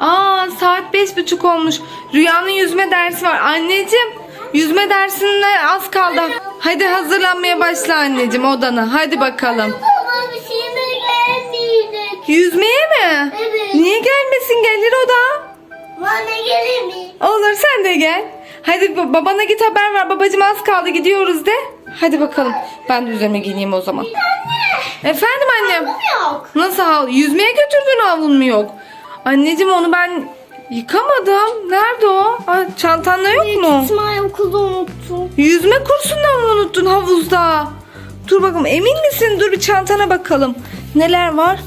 Aa saat beş buçuk olmuş. Rüyanın yüzme dersi var. Anneciğim yüzme dersine az kaldı. Hadi hazırlanmaya başla anneciğim odana. Hadi bakalım. Baba bir şeyime gelmeyecek. Yüzmeye mi? Evet. Niye gelmesin gelir o da. Bana gelir mi? Olur sen de gel. Hadi ba- babana git haber ver. Babacığım az kaldı gidiyoruz de. Hadi bakalım. Ben de üzerime giyineyim o zaman. Anne. Efendim annem. Yok. Nasıl havlu? Yüzmeye götürdüğün havlun mu yok? Anneciğim onu ben yıkamadım. Nerede o? Aa, çantanda yok mu? İsmail okulda unuttum. Yüzme kursundan mı unuttun havuzda? Dur bakalım emin misin? Dur bir çantana bakalım. Neler var?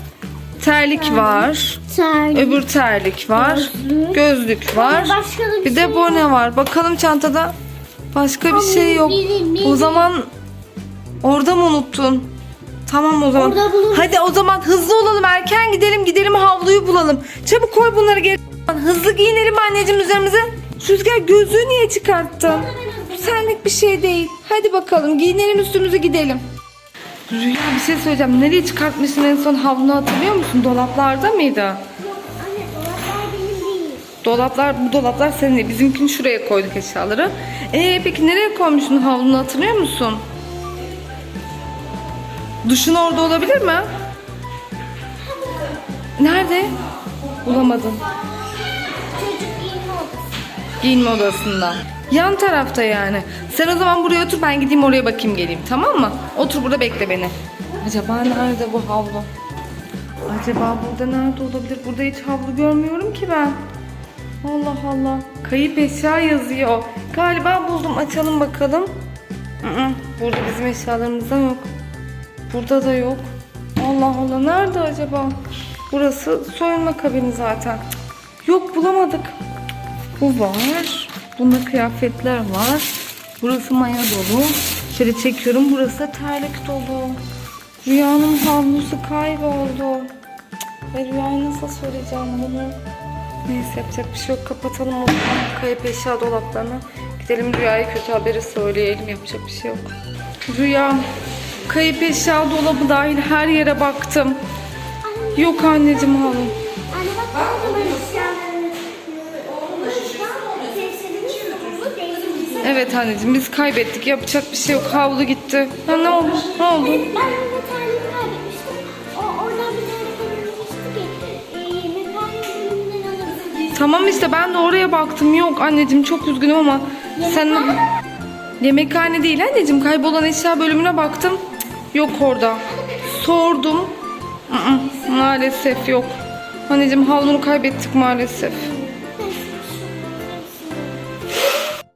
Terlik var. Sen. Öbür terlik var. Gözlük. Gözlük var. Başka da bir Bir de şey bone var. Bakalım çantada. Başka bir Ama şey yok. benim, benim. O zaman orada mı unuttun? Tamam o zaman. Orada bulurum. Hadi o zaman hızlı olalım. Erken gidelim gidelim havluyu bulalım. Çabuk koy bunları geri. Hızlı giyinelim anneciğim üzerimize. Rüzgar gözlüğü niye çıkarttın? Bu senlik bir şey değil. Hadi bakalım giyinelim üstümüzü gidelim. Rüya bir şey söyleyeceğim. Nereye çıkartmışsın en son havlunu hatırlıyor musun? Dolaplarda mıydı? Anne dolaplar benim değil. Dolaplar, bu dolaplar senin değil. Bizimkini şuraya koyduk eşyaları. Ee peki nereye koymuşsun havlunu hatırlıyor musun? Duşun orada olabilir mi? Nerede? Bulamadım. Giyinme odası. Giyinme odasında. Yan tarafta yani. Sen o zaman buraya otur ben gideyim oraya bakayım geleyim tamam mı? Otur burada bekle beni. Acaba nerede bu havlu? Acaba burada nerede olabilir? Burada hiç havlu görmüyorum ki ben. Allah Allah. Kayıp eşya yazıyor. Galiba buldum. Açalım bakalım. Burada bizim eşyalarımızdan yok. Burada da yok. Allah Allah. Nerede acaba? Burası soyunma kabini zaten. Yok bulamadık. Bu var. Bunda kıyafetler var. Burası maya dolu. Şöyle çekiyorum. Burası da terlik dolu. Rüyanın havlusu kayboldu. Ve rüyaya nasıl söyleyeceğim bunu? Neyse yapacak bir şey yok. Kapatalım o zaman kayıp eşya dolaplarını. Gidelim Rüya'ya kötü haberi söyleyelim. Yapacak bir şey yok. Rüya, kayıp eşya dolabı dahil her yere baktım. Yok anneciğim havlu. Anne bak ben eşyalarını. Evet anneciğim biz kaybettik. Yapacak bir şey yok. Havlu gitti. Ha, ne oldu? Ne oldu? Ben burada terliği kaybetmiştim. O, oradan bir tane ki. E, alırız. Tamam işte ben de oraya baktım. Yok anneciğim çok üzgünüm ama sen yemekhane değil anneciğim kaybolan eşya bölümüne baktım. Yok orada. Sordum. Aa, maalesef yok. Anneciğim havlunu kaybettik maalesef.